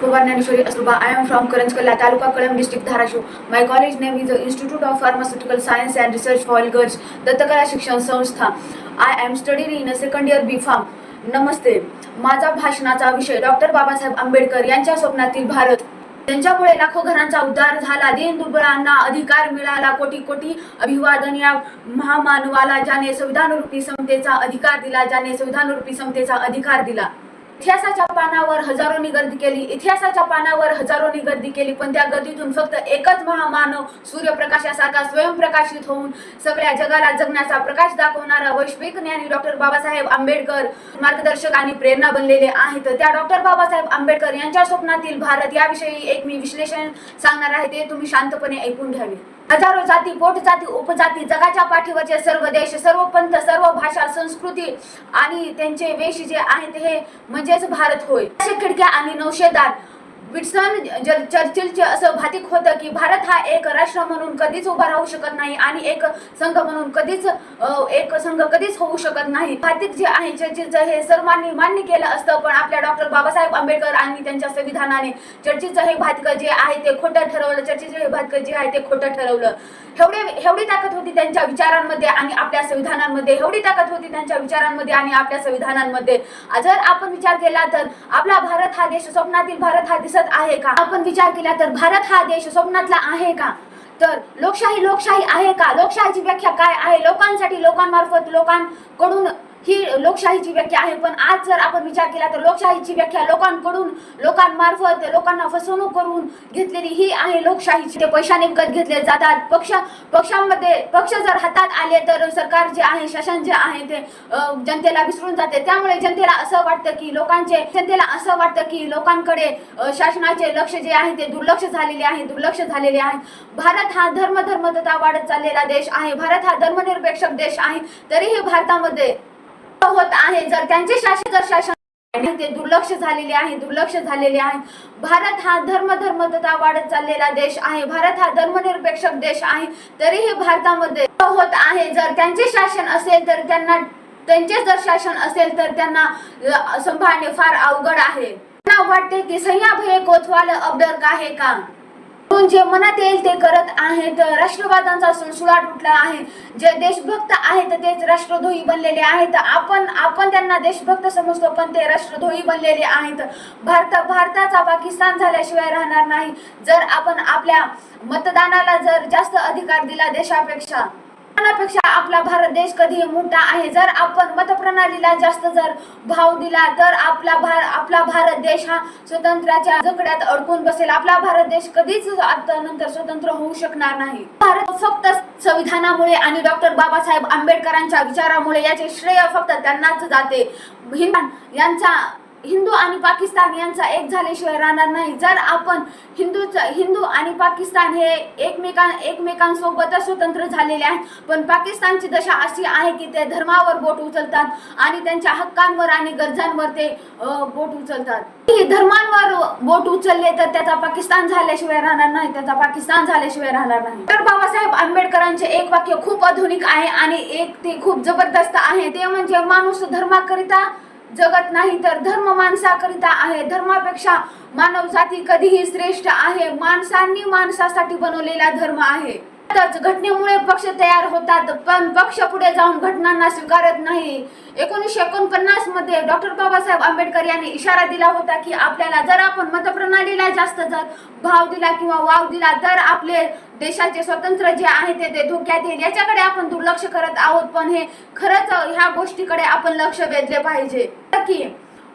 Purva Dnyaneshwari Astuba I am from Karanjkala taluka Kalam district Dharashiv. My college name is institute of pharmaceutical science and research for girls Dattakala Shikshan Sanstha. I am study in second year B pharm namaste. माझा भाषणाचा विषय doctor Babasaheb Ambedkar यांच्या स्वप्नातील भारत. त्यांच्यामुळे लाखो घरांचा उद्धार झाला. दिन दुबळांना अधिकार मिळाला. कोटी कोटी अभिवादन या महामानवाला ज्याने संविधान रूपी समतेचा अधिकार दिला ज्याने संविधान रूपी समतेचा अधिकार दिला. इतिहासाच्या पानावर हजारोनी गर्दी केली इतिहासाच्या पानावर हजारोनी गर्दी केली पण त्या गर्दीतून फक्त एकच महामानव सूर्यप्रकाशासारखा स्वयंप्रकाशित होऊन सगळ्या जगाला जगण्याचा प्रकाश दाखवणारा वैश्विक ज्ञानी डॉक्टर बाबासाहेब आंबेडकर मार्गदर्शक आणि प्रेरणा बनलेले आहेत. त्या डॉक्टर बाबासाहेब आंबेडकर यांच्या स्वप्नातील भारत याविषयी एक मी विश्लेषण सांगणार आहे ते तुम्ही शांतपणे ऐकून घ्यावे. हजारो जाती पोट जाती उपजाती जगाच्या पाठीवरचे सर्व देश सर्व पंथ सर्व भाषा संस्कृती आणि त्यांचे वेश जे आहेत हे म्हणजे म्हणजेच भारत होय. अशा खिडक्या आणि नौशेदार ज- चर्चिलचे असं भातिक होतं की भारत हा एक राष्ट्र म्हणून कधीच उभा राहू शकत नाही आणि एक संघ म्हणून कधीच एक संघ कधीच होऊ शकत नाही. भातिक जे आहे चर्चिलचं हे सर्वांनी मान्य केलं असतं पण आपल्या डॉक्टर बाबासाहेब आंबेडकर आणि त्यांच्या संविधानाने चर्चिलचं हे भातक जे आहे ते खोटं ठरवलं. चर्चिलचं हे भातक जे आहे ते खोटं ठरवलं. एवढे एवढी ताकद होती त्यांच्या विचारांमध्ये आणि आपल्या संविधानांमध्ये. एवढी ताकद होती त्यांच्या विचारांमध्ये आणि आपल्या संविधानांमध्ये. जर आपण विचार केला तर आपला भारत हा देश स्वप्नातील भारत हा दिसत आहे का? आपण विचार केला तर भारत हा देश स्वप्नातला आहे का? तर लोकशाही लोकशाही आहे का? लोकशाहीची व्याख्या काय आहे? लोकांसाठी लोकांमार्फत लोकांकडून ही लोकशाहीची व्याख्या आहे पण आज जर आपण विचार केला तर लोकशाहीची व्याख्या लोकांकडून लोकांमार्फत लोकांना फसवणूक करून घेतलेली ही आहे लोकशाहीची. ते पैशाने विकत घेतले जातात. पक्ष पक्षांमध्ये पक्ष जर हातात आले तर सरकार जे आहे शासन जे आहे ते जनतेला विसरून जाते. त्यामुळे जनतेला असं वाटतं की लोकांचे जनतेला असं वाटतं की लोकांकडे शासनाचे लक्ष जे आहे ते दुर्लक्ष झालेले आहे दुर्लक्ष झालेले आहे. भारत हा धर्मधर्मतता वाढत चाललेला देश आहे. भारत हा धर्मनिरपेक्ष देश आहे. तरीही भारतामध्ये होत आहे. जर त्यांचे शासन जर शासन ते दुर्लक्ष झालेले आहे दुर्लक्ष झालेले आहे. भारत हा धर्म धर्मतता वाढत चाललेला देश आहे. भारत हा धर्मनिरपेक्ष देश आहे. तरीही भारतामध्ये होत आहे. जर त्यांचे शासन असेल तर त्यांना त्यांचे जर शासन असेल तर त्यांना सांभाळणे फार अवघड आहे. त्यांना वाटते की सह्याभय भये अबदर का काहे का? जे मनात येईल ते करत आहेत. राष्ट्रवादांचा सुळसुळा उठला आहे. जे देशभक्त आहेत तेच राष्ट्रद्रोही बनलेले आहेत. आपण आपण त्यांना देशभक्त समजतो पण ते राष्ट्रद्रोही बनलेले आहेत. भारत भारताचा पाकिस्तान झाल्याशिवाय राहणार नाही. जर आपण आपल्या मतदानाला जर जास्त अधिकार दिला देशापेक्षा मतदानापेक्षा आपला भारत देश कधी मोठा आहे. जर आपण मतप्रणालीला जास्त जर भाव दिला तर आपला भार आपला भारत देश हा स्वतंत्राच्या जगड्यात अडकून बसेल. आपला भारत देश कधीच आता नंतर स्वतंत्र होऊ शकणार नाही. भारत फक्त संविधानामुळे आणि डॉक्टर बाबासाहेब आंबेडकरांच्या विचारामुळे याचे श्रेय फक्त त्यांनाच जाते. यांचा हिंदू आणि पाकिस्तान यांचा एक झाल्याशिवाय राहणार नाही. जर आपण हिंदू हिंदू आणि पाकिस्तान हे एकमेकां एकमेकांसोबतच स्वतंत्र झालेले आहेत पण पाकिस्तानची दशा अशी आहे की ते धर्मावर बोट उचलतात आणि त्यांच्या हक्कांवर आणि गरजांवर ते बोट उचलतात. धर्मांवर बोट उचलले तर त्याचा पाकिस्तान झाल्याशिवाय राहणार नाही त्याचा पाकिस्तान झाल्याशिवाय राहणार नाही. तर बाबासाहेब आंबेडकरांचे एक वाक्य खूप आधुनिक आहे आणि एक ते खूप जबरदस्त आहे. ते म्हणजे माणूस धर्माकरिता जगत नाही तर धर्म माणसाकरिता आहे. धर्मापेक्षा मानव जाती कधीही श्रेष्ठ आहे. माणसांनी माणसासाठी बनवलेला धर्म आहे. घटनेमुळे पक्ष तयार होतात पण पक्ष पुढे जाऊन घटनांना स्वीकारत नाही. एकोणीसशे एकोणपन्नासमध्ये डॉक्टर बाबासाहेब आंबेडकर यांनी इशारा दिला होता की आपल्याला जर आपण मतप्रणालीला जास्त जर भाव दिला किंवा वाव दिला तर आपले देशाचे स्वतंत्र जे आहे ते ते धोक्यात येईल. याच्याकडे आपण दुर्लक्ष करत आहोत पण हे खरंच ह्या गोष्टीकडे आपण लक्ष वेधले पाहिजे. की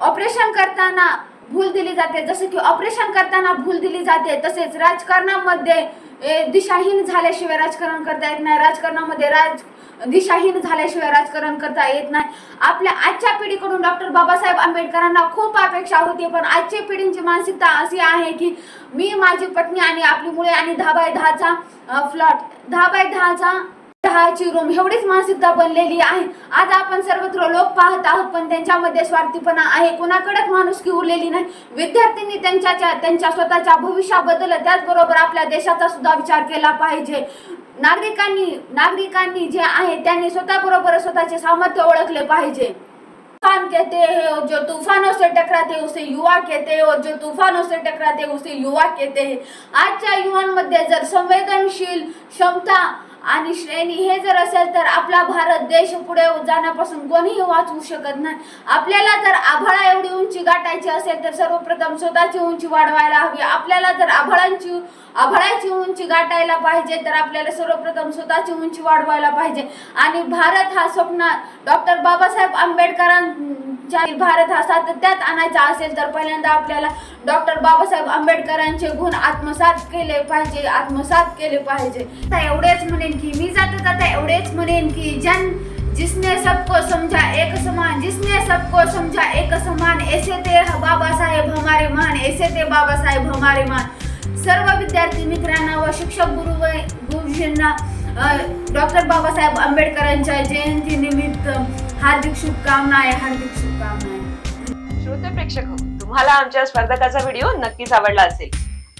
ऑपरेशन करताना भूल दिली जाते. जसं की ऑपरेशन करताना भूल दिली जाते. तसेच राजकारणामध्ये ए, दिशाहीन झाल्याशिवाय राजकारण करता येत नाही. राजकारणामध्ये राज दिशाहीन झाल्याशिवाय राजकारण करता येत नाही. आपल्या आजच्या पिढीकडून डॉक्टर बाबासाहेब आंबेडकरांना खूप अपेक्षा होती पण आजच्या पिढींची मानसिकता अशी आहे की मी माझी पत्नी आणि आपली मुले आणि दहा बाय दहाचा फ्लॉट दहा बाय दहाचा दहाची रूम एवढीच मानसिकता बनलेली आहे. आज आपण सर्वत्र लोक पाहत आहोत पण त्यांच्यामध्ये स्वार्थीपणा आहे. कोणाकडेच माणुसकी उरलेली नाही. विद्यार्थ्यांनी त्यांच्या त्यांच्या स्वतःच्या भविष्याबद्दल त्याचबरोबर आपल्या देशाचा सुद्धा विचार केला पाहिजे. नागरिकांनी नागरिकांनी जे आहे त्यांनी स्वतःबरोबर स्वतःचे सामर्थ्य ओळखले पाहिजे. तूफान कहते हैं और जो तूफानों से टकराते हैं उसे युवा कहते हैं और जो तूफानों से टकराते हैं उसे युवा कहते हैं. आजच्या युवांमध्ये जर संवेदनशील क्षमता आणि श्रेणी हे जर असेल तर आपला भारत देश पुढे जाण्यापासून कोणीही वाचवू शकत नाही. आपल्याला जर आभाळा एवढी उंची गाठायची असेल तर सर्वप्रथम स्वतःची उंची वाढवायला हवी. आपल्याला जर आभाळांची आभाळाची उंची गाठायला पाहिजे तर आपल्याला सर्वप्रथम स्वतःची उंची वाढवायला पाहिजे. आणि भारत हा स्वप्न डॉक्टर बाबासाहेब आंबेडकरां ज्यावेळी भारत हा सातत्यात आणायचा असेल तर पहिल्यांदा आपल्याला डॉक्टर बाबासाहेब आंबेडकरांचे गुण आत्मसात केले पाहिजे आत्मसात केले पाहिजे. एवढेच म्हणेन की मी जाता जाता एवढेच म्हणेन की जन जिसने सबको समझा एक समान. जिसने सबको समझा एक समान. ऐसे ते बाबा साहेब हमारे मान ऐसे ते बाबा साहेब हमारे मान सर्व विद्यार्थी मित्रांना व शिक्षक गुरु व गुरुजींना डॉक्टर बाबासाहेब आंबेडकरांच्या जयंती निमित्त हार्दिक शुभकामना आहे हार्दिक शुभकामना आहे श्रोते प्रेक्षक हो, तुम्हाला आमच्या स्पर्धकाचा व्हिडिओ नक्कीच आवडला असेल.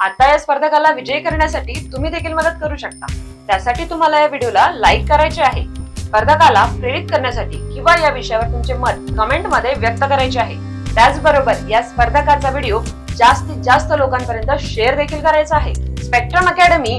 आता या स्पर्धकाला विजयी करण्यासाठी तुम्ही देखील मदत करू शकता. त्यासाठी तुम्हाला या व्हिडिओला लाईक करायचे आहे. स्पर्धकाला प्रेरित करण्यासाठी किंवा या विषयावर तुमचे मत कमेंटमध्ये व्यक्त करायचे आहे. त्याचबरोबर या स्पर्धकाचा व्हिडिओ जास्तीत जास्त लोकांपर्यंत शेअर देखील करायचा आहे. Spectrum academy